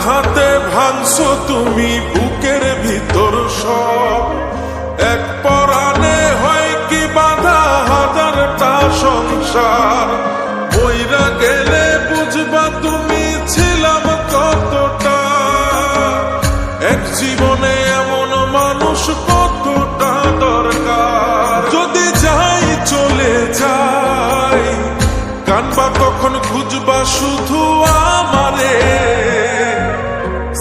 আঘাতে ভাঙছো তুমি বুকের ভিতর সব। এক পরাণে হয় কি বাধা, হাজারটা সংসার। বইরা গেলে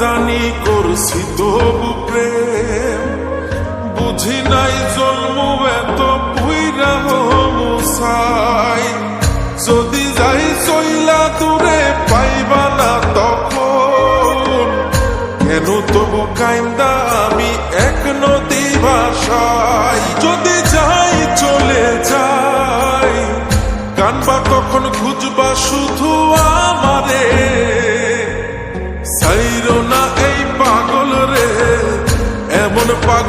জানি প্রেম। বুঝি নাই জন্ম এত যদি যাই চইলা পাইবা না তখন, কেন তবু কাইন্দা আমি এক নদী ভাষায় যদি যাই চলে যাই, কানবা তখন খুঁজবা শুধু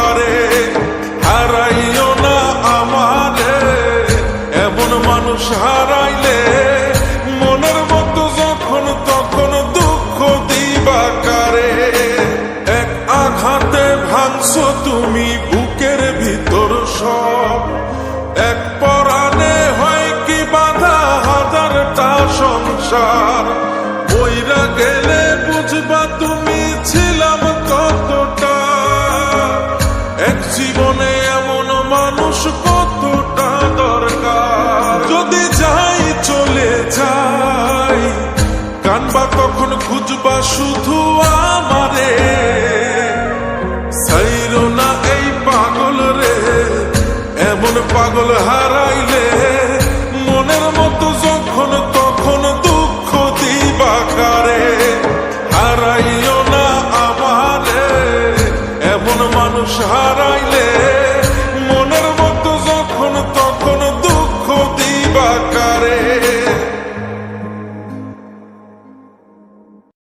কারে